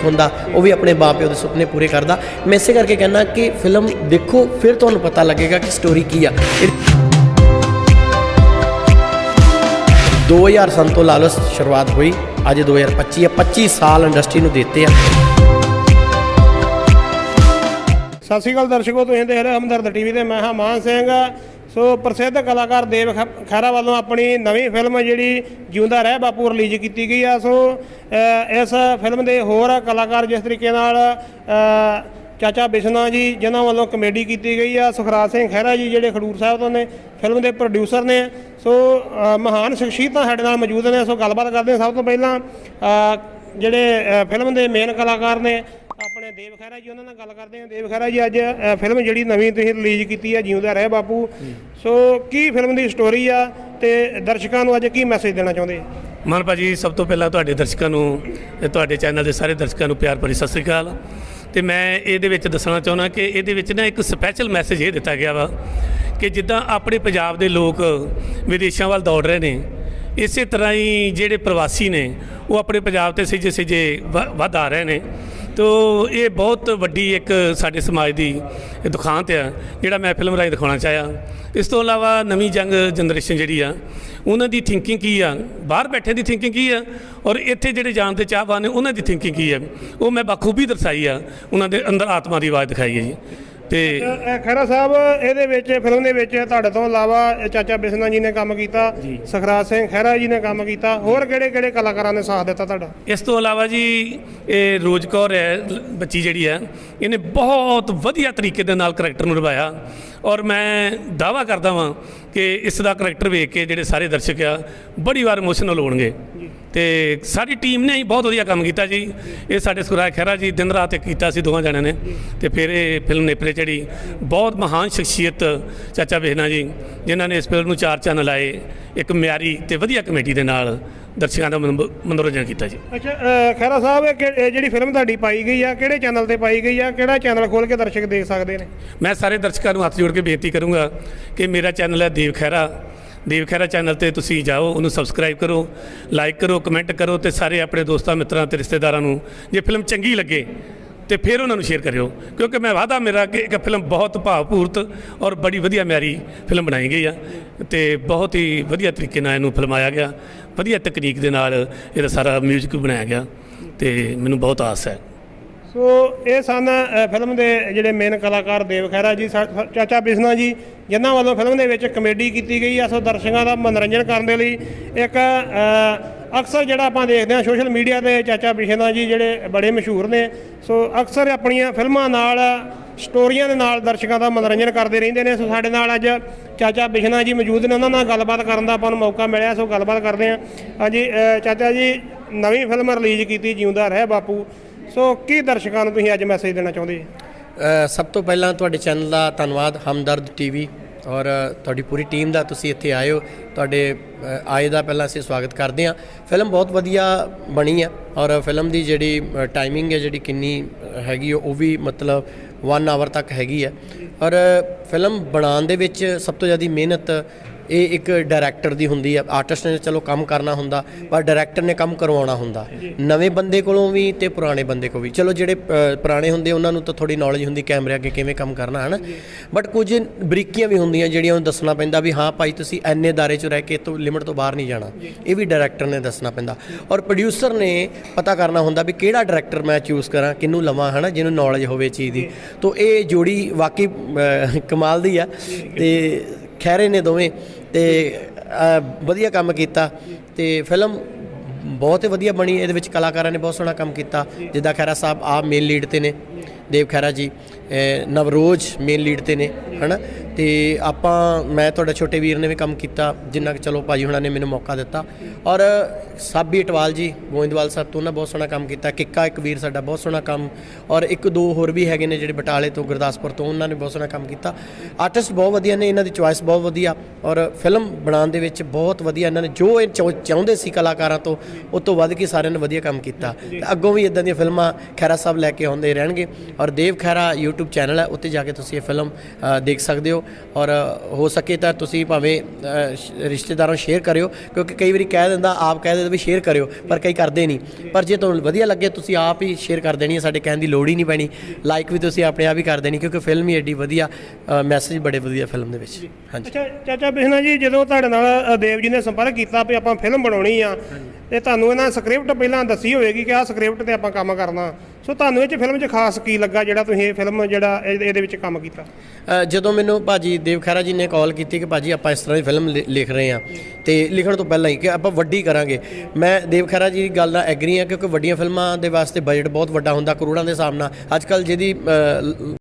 ਇੱਕ ਹੁੰਦਾ, ਉਹ ਵੀ ਆਪਣੇ ਬਾਪ ਪਿਓ ਦੇ ਸੁਪਨੇ ਪੂਰੇ ਕਰਦਾ। ਮੈਂ ਇਸੇ ਕਰਕੇ ਕਹਿੰਦਾ ਕਿ ਫਿਲਮ ਦੇਖੋ, ਫਿਰ ਤੁਹਾਨੂੰ ਪਤਾ ਲੱਗੇਗਾ ਕਿ ਸਟੋਰੀ ਕੀ ਆ। 2000 ਸੰਨ ਤੋਂ ਲਾ ਸ਼ੁਰੂਆਤ ਹੋਈ, ਅੱਜ 2025 ਆ 25 ਸਾਲ ਇੰਡਸਟਰੀ ਨੂੰ ਦਿੱਤੇ ਆ। ਸਤਿ ਸ਼੍ਰੀ ਅਕਾਲ ਦਰਸ਼ਕੋ, ਤੁਸੀਂ ਦੇਖ ਰਹੇ ਹਮਦਰਦ ਟੀਵੀ ਤੇ, ਮੈਂ ਹਾਂ ਮਾਨ ਸਿੰਘ। ਸੋ ਪ੍ਰਸਿੱਧ ਕਲਾਕਾਰ ਦੇਵ ਖ- ਖਹਿਰਾ ਵੱਲੋਂ ਆਪਣੀ ਨਵੀਂ ਫਿਲਮ ਜਿਹੜੀ ਜਿਉਂਦਾ ਰਹਿ ਬਾਪੂ ਰਿਲੀਜ਼ ਕੀਤੀ ਗਈ ਆ। ਸੋ ਇਸ ਫਿਲਮ ਦੇ ਹੋਰ ਕਲਾਕਾਰ ਜਿਸ ਤਰੀਕੇ ਨਾਲ ਚਾਚਾ ਬਿਸ਼ਨਾ ਜੀ, ਜਿਨ੍ਹਾਂ ਵੱਲੋਂ ਕਮੇਡੀ ਕੀਤੀ ਗਈ ਆ। ਸੁਖਰਾਜ ਸਿੰਘ ਖਹਿਰਾ ਜੀ ਜਿਹੜੇ ਖਡੂਰ ਸਾਹਿਬ ਤੋਂ ਨੇ, ਫਿਲਮ ਦੇ ਪ੍ਰੋਡਿਊਸਰ ਨੇ। ਸੋ ਮਹਾਨ ਸ਼ਖਸੀਅਤਾਂ ਸਾਡੇ ਨਾਲ ਮੌਜੂਦ ਨੇ। ਸੋ ਗੱਲਬਾਤ ਕਰਦੇ ਹਾਂ ਸਭ ਤੋਂ ਪਹਿਲਾਂ ਜਿਹੜੇ ਫਿਲਮ ਦੇ ਮੇਨ ਕਲਾਕਾਰ ਨੇ ਦੇਵ ਖਹਿਰਾ ਜੀ, ਉਹਨਾਂ ਨਾਲ ਗੱਲ ਕਰਦੇ ਹਾਂ। ਦੇਵ ਖਹਿਰਾ ਜੀ, ਅੱਜ ਫਿਲਮ ਜਿਹੜੀ ਨਵੀਂ ਤੁਸੀਂ ਰਿਲੀਜ਼ ਕੀਤੀ ਹੈ ਜਿਉਂਦਾ ਰਹਿ ਬਾਪੂ। ਸੋ, ਕੀ ਫਿਲਮ ਦੀ ਸਟੋਰੀ ਆ ਤੇ ਦਰਸ਼ਕਾਂ ਨੂੰ ਅੱਜ ਕੀ ਮੈਸੇਜ ਦੇਣਾ ਚਾਹੁੰਦੇ? ਆ ਮਨ ਭਾਜੀ, ਸਭ ਤੋਂ ਪਹਿਲਾਂ ਤੁਹਾਡੇ ਦਰਸ਼ਕਾਂ ਨੂੰ ਤੇ ਤੁਹਾਡੇ ਚੈਨਲ ਦੇ ਸਾਰੇ ਦਰਸ਼ਕਾਂ ਨੂੰ ਪਿਆਰ ਭਰੀ ਸਤਿ ਸ੍ਰੀ ਅਕਾਲ। ਤੇ ਮੈਂ ਇਹਦੇ ਵਿੱਚ ਦੱਸਣਾ ਚਾਹੁੰਦਾ ਕਿ ਇਹਦੇ ਵਿੱਚ ਨਾ ਇੱਕ ਸਪੈਸ਼ਲ ਮੈਸੇਜ ਇਹ ਦਿੱਤਾ ਗਿਆ ਵਾ ਕਿ ਜਿੱਦਾਂ ਆਪਣੇ ਪੰਜਾਬ ਦੇ ਲੋਕ ਵਿਦੇਸ਼ਾਂ ਵੱਲ ਦੌੜ ਰਹੇ ਨੇ, ਇਸੇ ਤਰ੍ਹਾਂ ਹੀ ਜਿਹੜੇ ਪ੍ਰਵਾਸੀ ਨੇ, ਉਹ ਆਪਣੇ ਪੰਜਾਬ ਤੇ ਸਿੱਜੇ ਸਿੱਜੇ ਵ- ਵੱਧ ਆ ਰਹੇ ਨੇ। ਤੋ ਇਹ ਬਹੁਤ ਵੱਡੀ ਇੱਕ ਸਾਡੇ ਸਮਾਜ ਦੀ ਦੁਖਾਂਤ ਆ, ਜਿਹੜਾ ਮੈਂ ਫਿਲਮ ਰਾਹੀਂ ਦਿਖਾਉਣਾ ਚਾਹਿਆ। ਇਸ ਤੋਂ ਇਲਾਵਾ ਨਵੀਂ ਜੰਗ ਜਨਰੇਸ਼ਨ ਜਿਹੜੀ ਆ, ਉਹਨਾਂ ਦੀ ਥਿੰਕਿੰਗ ਕੀ ਆ? ਬਾਹਰ ਬੈਠੇ ਦੀ ਥਿੰਕਿੰਗ ਕੀ ਆ? ਔਰ ਇੱਥੇ ਜਿਹੜੇ ਜਾਣ ਦੇ ਚਾਹਵਾਨ ਨੇ, ਉਹਨਾਂ ਦੀ ਥਿੰਕਿੰਗ ਕੀ ਆ? ਉਹ ਮੈਂ ਬਖੂਬੀ ਦਰਸਾਈ ਆ, ਉਹਨਾਂ ਦੇ ਅੰਦਰ ਆਤਮਾ ਦੀ ਆਵਾਜ਼ ਦਿਖਾਈ ਹੈ ਜੀ। ਤੇ ਖਹਿਰਾ ਸਾਹਿਬ ਇਹਦੇ ਵਿੱਚ ਫਿਲਮ ਦੇ ਵਿੱਚ ਤੁਹਾਡੇ ਤੋਂ ਇਲਾਵਾ ਚਾਚਾ ਬਿਸਨਾ ਜੀ ਨੇ ਕੰਮ ਕੀਤਾ ਸੁਖਰਾਜ ਸਿੰਘ ਖਹਿਰਾ ਜੀ ਨੇ ਕੰਮ ਕੀਤਾ ਹੋਰ ਕਿਹੜੇ ਕਿਹੜੇ ਕਲਾਕਾਰਾਂ ਨੇ ਸਾਥ ਦਿੱਤਾ ਤੁਹਾਡਾ? ਇਸ ਤੋਂ ਇਲਾਵਾ ਜੀ ਇਹ ਰੋਜ ਕੌਰ ਹੈ ਬੱਚੀ ਜਿਹੜੀ ਹੈ ਇਹਨੇ ਬਹੁਤ ਵਧੀਆ ਤਰੀਕੇ ਦੇ ਨਾਲ ਕਰੈਕਟਰ ਨੂੰ ਨਿਭਾਇਆ। ਔਰ ਮੈਂ ਦਾਵਾ ਕਰਦਾ ਵਾਂ ਕਿ ਇਸ ਦਾ ਕਰੈਕਟਰ ਵੇਖ ਕੇ ਜਿਹੜੇ ਸਾਰੇ ਦਰਸ਼ਕ ਆ ਬੜੀ ਵਾਰ ਇਮੋਸ਼ਨਲ ਹੋਣਗੇ। ਤੇ ਸਾਡੀ ਟੀਮ ਨੇ ਹੀ ਬਹੁਤ ਵਧੀਆ ਕੰਮ ਕੀਤਾ ਜੀ। ਇਹ ਸਾਡੇ ਸੁਰਾਜ ਖਹਿਰਾ ਜੀ ਦਿਨ ਰਾਤ ਇੱਕ ਕੀਤਾ ਸੀ ਦੋਵਾਂ ਜਣਿਆਂ ਨੇ। ਤੇ ਫਿਰ ਇਹ ਫਿਲਮ ਨੇਪਰੇ ਚੜੀ ਬਹੁਤ ਮਹਾਨ ਸ਼ਖਸੀਅਤ ਚਾਚਾ ਬੇਹਨਾ ਜੀ ਜਿਨ੍ਹਾਂ ਨੇ ਇਸ ਫਿਲਮ ਨੂੰ ਚਾਰ ਚੰਨ ਲਾਏ ਇੱਕ ਮਿਆਰੀ ਤੇ ਵਧੀਆ ਕਮੇਟੀ ਦੇ ਨਾਲ ਦਰਸ਼ਕਾਂ ਦਾ ਮਨੋ- ਮਨੋਰੰਜਨ ਕੀਤਾ ਜੀ। ਅੱਛਾ ਖਹਿਰਾ ਸਾਹਿਬ ਇਹ ਇਹ ਜਿਹੜੀ ਫਿਲਮ ਤੁਹਾਡੀ ਪਾਈ ਗਈ ਆ ਕਿਹੜੇ ਚੈਨਲ ਤੇ ਪਾਈ ਗਈ ਆ? ਕਿਹੜਾ ਚੈਨਲ ਖੋਲ ਕੇ ਦਰਸ਼ਕ ਦੇਖ ਸਕਦੇ ਨੇ? ਮੈਂ ਸਾਰੇ ਦਰਸ਼ਕਾਂ ਨੂੰ ਹੱਥ ਜੋੜ ਕੇ ਬੇਨਤੀ ਕਰੂੰਗਾ ਕਿ ਮੇਰਾ ਚੈਨਲ ਹੈ ਦੇਵ ਖਹਿਰਾ। ਦੇਵ ਖਹਿਰਾ ਚੈਨਲ ਤੇ ਤੁਸੀਂ ਜਾਓ, ਉਹਨੂੰ ਸਬਸਕ੍ਰਾਈਬ ਕਰੋ ਲਾਈਕ ਕਰੋ ਕਮੈਂਟ ਕਰੋ ਤੇ ਸਾਰੇ ਆਪਣੇ ਦੋਸਤਾਂ, ਮਿੱਤਰਾਂ ਤੇ ਰਿਸ਼ਤੇਦਾਰਾਂ ਨੂੰ, ਜੇ ਫਿਲਮ ਚੰਗੀ ਲੱਗੇ ਤੇ ਫਿਰ ਉਹਨਾਂ ਨੂੰ ਸ਼ੇਅਰ ਕਰਿਓ। ਕਿਉਂਕਿ ਮੈਂ ਵਾਅਦਾ ਮੇਰਾ ਕਿ ਇੱਕ ਫਿਲਮ ਬਹੁਤ ਭਾਵਪੂਰਤ ਔਰ ਬੜੀ ਵਧੀਆ ਮਿਆਰੀ ਫਿਲਮ ਬਣਾਈ ਗਈ ਆ ਤੇ ਬਹੁਤ ਹੀ ਵਧੀਆ ਤਰੀਕੇ ਨਾਲ ਇਹਨੂੰ ਫਿਲਮਾਇਆ ਗਿਆ। ਵਧੀਆ ਤਕਨੀਕ ਦੇ ਨਾਲ ਇਹਦਾ ਸਾਰਾ ਮਿਊਜ਼ਿਕ ਬਣਾਇਆ ਗਿਆ ਤੇ ਮੈਨੂੰ ਬਹੁਤ ਆਸ ਹੈ। ਸੋ ਇਹ ਸਨ ਫਿਲਮ ਦੇ ਜਿਹੜੇ ਮੇਨ ਕਲਾਕਾਰ ਦੇਵ ਖਹਿਰਾ ਜੀ, ਸਾ- ਚਾਚਾ ਬਿਸਨਾ ਜੀ, ਜਿਨ੍ਹਾਂ ਵੱਲੋਂ ਫਿਲਮ ਦੇ ਵਿੱਚ ਕਮੇਡੀ ਕੀਤੀ ਗਈ ਆ। ਸੋ ਦਰਸ਼ਕਾਂ ਦਾ ਮਨੋਰੰਜਨ ਕਰਨ ਦੇ ਲਈ ਇੱਕ ਅਕਸਰ ਜਿਹੜਾ ਆਪਾਂ ਦੇਖਦੇ ਹਾਂ ਸੋਸ਼ਲ ਮੀਡੀਆ ਤੇ ਚਾਚਾ ਬਿਸਨਾ ਜੀ ਜਿਹੜੇ ਬੜੇ ਮਸ਼ਹੂਰ ਨੇ। ਸੋ ਅਕਸਰ ਆਪਣੀਆਂ ਫਿਲਮਾਂ ਨਾਲ, ਸਟੋਰੀਆਂ ਦੇ ਨਾਲ ਦਰਸ਼ਕਾਂ ਦਾ ਮਨੋਰੰਜਨ ਕਰਦੇ ਰਹਿੰਦੇ ਨੇ। ਸੋ ਸਾਡੇ ਨਾਲ ਅੱਜ ਚਾਚਾ ਬਿਸ਼ਨਾ ਜੀ ਮੌਜੂਦ ਨੇ। ਉਹਨਾਂ ਨਾਲ ਗੱਲਬਾਤ ਕਰਨ ਦਾ ਆਪਾਂ ਨੂੰ ਮੌਕਾ ਮਿਲਿਆ, ਸੋ ਗੱਲਬਾਤ ਕਰਦੇ ਹਾਂ। ਹਾਂਜੀ ਚਾਚਾ ਜੀ, ਨਵੀਂ ਫਿਲਮ ਰਿਲੀਜ਼ ਕੀਤੀ, ਜਿਉਂਦਾ ਰਹਿ ਬਾਪੂ। ਸੋ ਕੀ ਦਰਸ਼ਕਾਂ ਨੂੰ ਤੁਸੀਂ ਅੱਜ ਮੈਸੇਜ ਦੇਣਾ ਚਾਹੁੰਦੇ ਜੀ? ਸਭ ਤੋਂ ਪਹਿਲਾਂ ਤੁਹਾਡੇ ਚੈਨਲ ਦਾ ਧੰਨਵਾਦ, ਹਮਦਰਦ ਟੀਵੀ ਔਰ ਤੁਹਾਡੀ ਪੂਰੀ ਟੀਮ ਦਾ ਤੁਸੀਂ ਇੱਥੇ ਆਏ ਹੋ। ਤੁਹਾਡੇ ਆਏ ਦਾ ਪਹਿਲਾਂ ਅਸੀਂ ਸਵਾਗਤ ਕਰਦੇ ਹਾਂ। ਫਿਲਮ ਬਹੁਤ ਵਧੀਆ ਬਣੀ ਹੈ ਔਰ ਫਿਲਮ ਦੀ ਜਿਹੜੀ ਟਾਈਮਿੰਗ ਹੈ, ਜਿਹੜੀ ਕਿੰਨੀ ਹੈਗੀ ਉਹ ਵੀ ਮਤਲਬ 1 ਆਵਰ ਤੱਕ ਹੈਗੀ ਹੈ। ਔਰ ਫਿਲਮ ਬਣਾਉਣ ਦੇ ਵਿੱਚ ਸਭ ਤੋਂ ਜ਼ਿਆਦਾ ਮਿਹਨਤ ਇਹ ਇੱਕ ਡਾਇਰੈਕਟਰ ਦੀ ਹੁੰਦੀ ਹੈ ਆਰਟਿਸਟ ਨੇ ਚਲੋ ਕੰਮ ਕਰਨਾ ਹੁੰਦਾ ਪਰ ਡਾਇਰੈਕਟਰ ਨੇ ਕੰਮ ਕਰਵਾਉਣਾ ਹੁੰਦਾ। ਨਵੇਂ ਬੰਦੇ ਕੋਲੋਂ ਵੀ ਤੇ ਪੁਰਾਣੇ ਬੰਦੇ ਕੋਲ ਵੀ। ਚਲੋ ਜਿਹੜੇ ਪੁਰਾਣੇ ਹੁੰਦੇ ਉਹਨਾਂ ਨੂੰ ਤਾਂ ਥੋੜੀ ਨੌਲੇਜ ਹੁੰਦੀ ਕੈਮਰੇ ਅੱਗੇ ਕਿਵੇਂ ਕੰਮ ਕਰਨਾ ਹੈ ਨਾ ਬਟ ਕੁਝ ਬਰੀਕੀਆਂ ਵੀ ਹੁੰਦੀਆਂ ਜਿਹੜੀਆਂ ਉਹਨੂੰ ਦੱਸਣਾ ਪੈਂਦਾ ਵੀ ਹਾਂ ਭਾਈ ਤੁਸੀਂ ਐਨੇ ਦਾਰੇ 'ਚ ਰਹਿ ਕੇ ਤੋਂ ਲਿਮਟ ਤੋਂ ਬਾਹਰ ਨਹੀਂ ਜਾਣਾ। ਇਹ ਵੀ ਡਾਇਰੈਕਟਰ ਨੇ ਦੱਸਣਾ ਪੈਂਦਾ। ਔਰ ਪ੍ਰੋਡਿਊਸਰ ਨੇ ਪਤਾ ਕਰਨਾ ਹੁੰਦਾ ਵੀ ਕਿਹੜਾ ਡਾਇਰੈਕਟਰ ਮੈਂ ਚੂਜ਼ ਕਰਾਂ ਕਿਹਨੂੰ ਲਵਾਂ ਹੈ ਨਾ ਜਿਹਨੂੰ ਨੌਲੇਜ ਹੋਵੇ ਚੀਜ਼ ਦੀ। ਤੋਂ ਇਹ ਜੋੜੀ ਵਾਕਈ ਕਮਾਲ ਦੀ ਆ। ਤੇ ਖੈਰੇ ਨੇ ਦੋਵੇਂ ਤੇ ਵਧੀਆ ਕੰਮ ਕੀਤਾ। ਤੇ ਫਿਲਮ ਬਹੁਤ ਹੀ ਵਧੀਆ ਬਣੀ। ਇਹਦੇ ਵਿੱਚ ਕਲਾਕਾਰਾਂ ਨੇ ਬਹੁਤ ਸੋਹਣਾ ਕੰਮ ਕੀਤਾ। ਜਿੱਦਾਂ ਖੈਰਾ ਸਾਹਿਬ ਆਪ ਮੇਨ ਲੀਡ ਤੇ ਨੇ, ਦੇਵ ਖੈਰਾ ਜੀ। ਨਵਰੋਜ ਮੇਨ ਲੀਡ ਤੇ ਨੇ, ਹਨਾ? ਤੇ ਆਪਾਂ, ਮੈਂ ਤੁਹਾਡਾ ਛੋਟੇ ਵੀਰ ਨੇ ਵੀ ਕੰਮ ਕੀਤਾ, ਜਿੰਨਾ ਕਿ ਚਲੋ ਭਾਜੀ ਹੁਣਾਂ ਨੇ ਮੈਨੂੰ ਮੌਕਾ ਦਿੱਤਾ। ਔਰ ਸਾਬੀ ਅਟਵਾਲ ਜੀ, ਗੋਇੰਦਵਾਲ ਸਾਹਿਬ ਤੋਂ ਉਹਨਾਂ ਬਹੁਤ ਸੋਹਣਾ ਕੰਮ ਕੀਤਾ, ਕਿੱਕਾ ਇੱਕ ਵੀਰ ਸਾਡਾ ਬਹੁਤ ਸੋਹਣਾ ਕੰਮ, ਔਰ ਇੱਕ ਦੋ ਹੋਰ ਵੀ ਹੈਗੇ ਨੇ ਜਿਹੜੇ ਬਟਾਲੇ ਤੋਂ, ਗੁਰਦਾਸਪੁਰ ਤੋਂ, ਉਹਨਾਂ ਨੇ ਬਹੁਤ ਸੋਹਣਾ ਕੰਮ ਕੀਤਾ। ਆਰਟਿਸਟ ਬਹੁਤ ਵਧੀਆ ਨੇ, ਇਹਨਾਂ ਦੀ ਚੁਆਇਸ ਬਹੁਤ ਵਧੀਆ, ਔਰ ਫਿਲਮ ਬਣਾਉਣ ਦੇ ਵਿੱਚ ਬਹੁਤ ਵਧੀਆ ਇਹਨਾਂ ਨੇ, ਜੋ ਇਹ ਚਾਹੁ- ਚਾਹੁੰਦੇ ਸੀ ਕਲਾਕਾਰਾਂ ਤੋਂ, ਉਹ ਤੋਂ ਵੱਧ ਕੇ ਸਾਰਿਆਂ ਨੇ ਵਧੀਆ ਕੰਮ ਕੀਤਾ। ਤੇ ਅੱਗੋਂ ਵੀ ਇਦਾਂ ਦੀਆਂ ਫਿਲਮਾਂ ਖੈਰਾ ਸਾਹਿਬ ਲੈ ਕੇ ਆਉਂਦੇ ਰਹਿਣਗੇ, ਔਰ Dev Khaira YouTube YouTube channel ਹੈ ਉੱਤੇ ਜਾ ਕੇ ਤੁਸੀਂ ਇਹ ਫਿਲਮ ਦੇਖ ਸਕਦੇ ਹੋ। ਔਰ ਹੋ ਸਕੇ ਤਾਂ ਤੁਸੀਂ ਭਾਵੇਂ ਰਿਸ਼ਤੇਦਾਰਾਂ ਨੂੰ ਸ਼ੇਅਰ ਕਰਿਓ ਕਿਉਂਕਿ ਕਈ ਵਾਰੀ ਕਹਿ ਦਿੰਦਾ ਆਪ ਕਹਿ ਦਿੰਦਾ ਵੀ ਸ਼ੇਅਰ ਕਰਿਓ ਪਰ ਕਈ ਕਰਦੇ ਨਹੀਂ। ਪਰ ਜੇ ਤੁਹਾਨੂੰ ਵਧੀਆ ਲੱਗੇ ਤੁਸੀਂ ਆਪ ਹੀ ਸ਼ੇਅਰ ਕਰ ਦੇਣੀ ਹੈ ਸਾਡੇ ਕਹਿਣ ਦੀ ਲੋੜ ਹੀ ਨਹੀਂ ਪੈਣੀ। ਲਾਈਕ ਵੀ ਤੁਸੀਂ ਆਪਣੇ ਆਪ ਹੀ ਕਰ ਦੇਣੀ ਕਿਉਂਕਿ ਫਿਲਮ ਹੀ ਐਡੀ ਵਧੀਆ ਮੈਸੇਜ ਬੜੇ ਵਧੀਆ ਫਿਲਮ ਦੇ ਵਿੱਚ। ਹਾਂਜੀ। ਅੱਛਾ ਚਾਚਾ ਬਿਸ਼ਨਾ ਜੀ ਜਦੋਂ ਤੁਹਾਡੇ ਨਾਲ ਦੇਵ ਜੀ ਨੇ ਸੰਪਰਕ ਕੀਤਾ ਵੀ ਆਪਾਂ ਫਿਲਮ ਬਣਾਉਣੀ ਆ ਤੇ ਤੁਹਾਨੂੰ ਇਹਨਾਂ ਸਕ੍ਰਿਪਟ ਪਹਿਲਾਂ ਦੱਸੀ ਹੋਵੇਗੀ ਕਿ ਆਹ ਸਕ੍ਰਿਪਟ ਤੇ ਆਪਾਂ ਕੰਮ ਕਰਨਾ। ਸੋ ਤੁਹਾਨੂੰ ਇਹ ਚ ਫਿਲਮ 'ਚ ਖਾਸ ਕੀ ਲੱਗਾ ਜਿਹੜਾ ਤੁਸੀਂ ਇਹ ਫਿਲਮ ਜਿਹੜਾ ਇਹ- ਇਹਦੇ ਵਿੱਚ ਕੰਮ ਕੀਤਾ? ਅ, ਜਦੋਂ ਮੈਨੂੰ ਭਾਜੀ ਦੇਵ ਖਹਿਰਾ ਜੀ ਨੇ ਕਾਲ ਕੀਤੀ ਕਿ ਭਾਜੀ ਆਪਾਂ ਇਸ ਤਰ੍ਹਾਂ ਦੀ ਫਿਲਮ ਲਿ- ਲਿਖ ਰਹੇ ਹਾਂ ਤੇ ਲਿਖਣ ਤੋਂ ਪਹਿਲਾਂ ਹੀ ਕਿ ਆਪਾਂ ਵੱਡੀ ਕਰਾਂਗੇ। ਮੈਂ ਦੇਵ ਖਹਿਰਾ ਜੀ ਦੀ ਗੱਲ ਨਾਲ ਐਗਰੀ ਹਾਂ ਕਿਉਂਕਿ ਵੱਡੀਆਂ ਫਿਲਮਾਂ ਦੇ ਵਾਸਤੇ ਬਜਟ ਬਹੁਤ ਵੱਡਾ ਹੁੰਦਾ ਕਰੋੜਾਂ ਦੇ ਹਿਸਾਬ ਨਾਲ। ਅੱਜ ਕੱਲ ਜਿਹਦੀ ਅ,